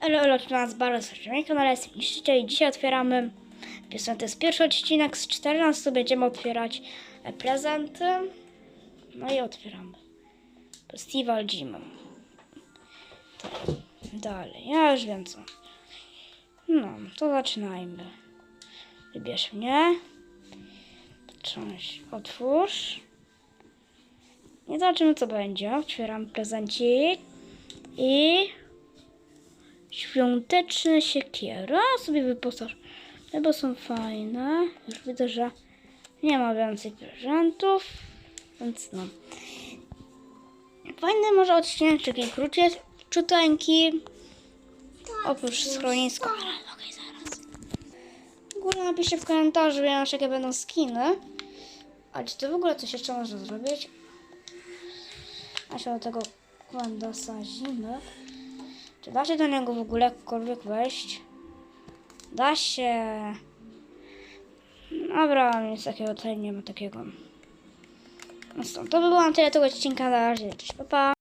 Elo, to nas bardzo. Na kanale jest niszczyciel i dzisiaj otwieramy piosenkę. Jest pierwszy odcinek z 14. Będziemy otwierać e, prezenty. No i otwieramy. Festiwal Jim. Tak. Dalej, ja już wiem co. No, to zaczynajmy. Wybierz mnie. Część otwórz. I zobaczymy co będzie. Otwieram prezencik. I świąteczne siekiery. A sobie wyposaż. Bo są fajne. Już widzę, że nie ma więcej prezentów. Więc no. Fajny może odcinek taki króciuteńki. Oprócz schroniska. Ale okej, zaraz. W ogóle napiszcie w komentarzu, wiesz, jakie będą skiny. A czy to w ogóle coś jeszcze można zrobić? A się do tego kłęda sadzimy. Czy da się do niego w ogóle jakkolwiek wejść? Da się. Dobra, nic takiego tutaj nie ma takiego. No co, to by było na tyle tego odcinka. Na razie, cześć, pa, pa.